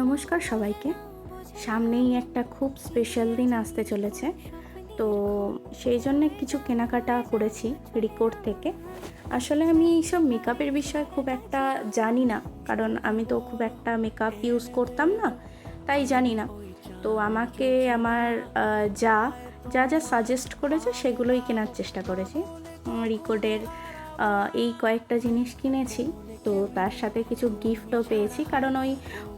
নমস্কার সবাইকে। সামনেই একটা খুব স্পেশাল দিন আসতে চলেছে। তো সেই জন্যে কিছু কেনাকাটা করেছি রিকোর্ড থেকে। আসলে আমি এইসব মেকআপের বিষয়ে খুব একটা জানি না। কারণ আমি তো খুব একটা মেকআপ ইউজ করতাম না, তাই জানি না। তো আমাকে আমার যা যা যা সাজেস্ট করেছে সেগুলোই কেনার চেষ্টা করেছি। রিকোর্ডের এই কয়েকটা জিনিস কিনেছি। তো তার সাথে কিছু গিফটও পেয়েছি। কারণ ওই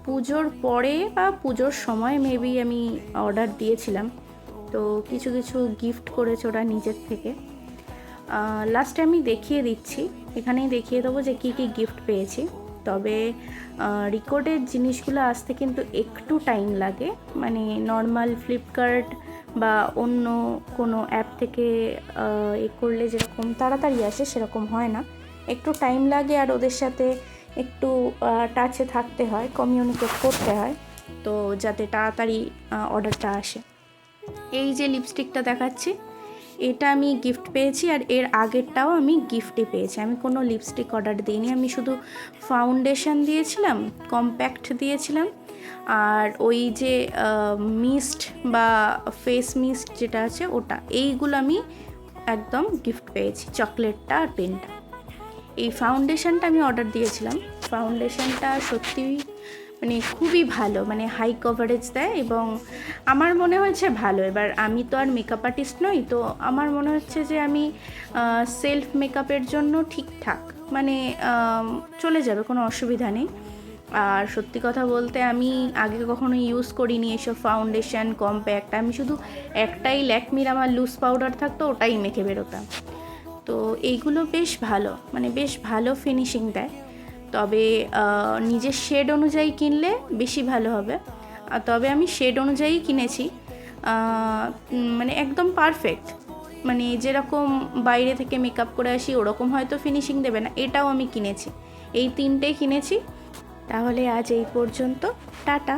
পুজোর পরে বা পুজোর সময় মেবি আমি অর্ডার দিয়েছিলাম। তো কিছু কিছু গিফট করেছে ওরা নিজের থেকে। লাস্টে আমি দেখিয়ে দিচ্ছি। এখানেই দেখিয়ে দেবো যে কী কী গিফট পেয়েছি। তবে রিকর্ডের জিনিসগুলো আসতে কিন্তু একটু টাইম লাগে। মানে নর্মাল ফ্লিপকার্ট বা অন্য কোনো অ্যাপ থেকে এ করলে যেরকম তাড়াতাড়ি আসে সেরকম হয় না। একটু টাইম লাগে আর ওদের সাথে একটু টাচে থাকতে হয় কমিউনিকেট করতে হয়, তো যাতে তাড়াতাড়ি অর্ডারটা আসে। এই যে লিপস্টিকটা দেখাচ্ছি, এটা আমি গিফট পেয়েছি আর এর আগেরটাও আমি গিফটে পেয়েছি। আমি কোনো লিপস্টিক অর্ডার দিইনি, আমি শুধু ফাউন্ডেশন দিয়েছিলাম কম্প্যাক্ট দিয়েছিলাম আর ওই যে মিস্ট বা ফেস মিস্ট যেটা আছে ওটা, এইগুলো আমি একদম গিফট পেয়েছি, চকলেটটা আর পেনটা। এই ফাউন্ডেশনটা আমি অর্ডার দিয়েছিলাম। ফাউন্ডেশনটা সত্যিই মানে খুবই ভালো মানে হাই কভারেজ দেয় এবং আমার মনে হয়েছে ভালো। এবার আমি তো আর মেকআপ আর্টিস্ট নই, তো আমার মনে হচ্ছে যে আমি সেলফ মেকআপের জন্য ঠিকঠাক মানে চলে যাবে, কোনো অসুবিধা নেই। আর সত্যি কথা বলতে আমি আগে কখনো ইউজ করিনি এসব ফাউন্ডেশন কম্প্যাক্ট আমি শুধু একটাই ল্যাকমির আমার লুজ পাউডার থাকতো, ওটাই মেখে বেরোতাম। তো এইগুলো বেশ ভালো মানে বেশ ভালো ফিনিশিং দেয়। তবে নিজের শেড অনুযায়ী কিনলে বেশি ভালো হবে। আর তবে আমি শেড অনুযায়ী কিনেছি মানে একদম পারফেক্ট মানে যেরকম বাইরে থেকে মেকআপ করে আসি, ওরকম হয়তো ফিনিশিং দেবে না, এটাও আমি কিনেছি। এই তিনটেই কিনেছি তাহলে আজ এই পর্যন্ত টাটা।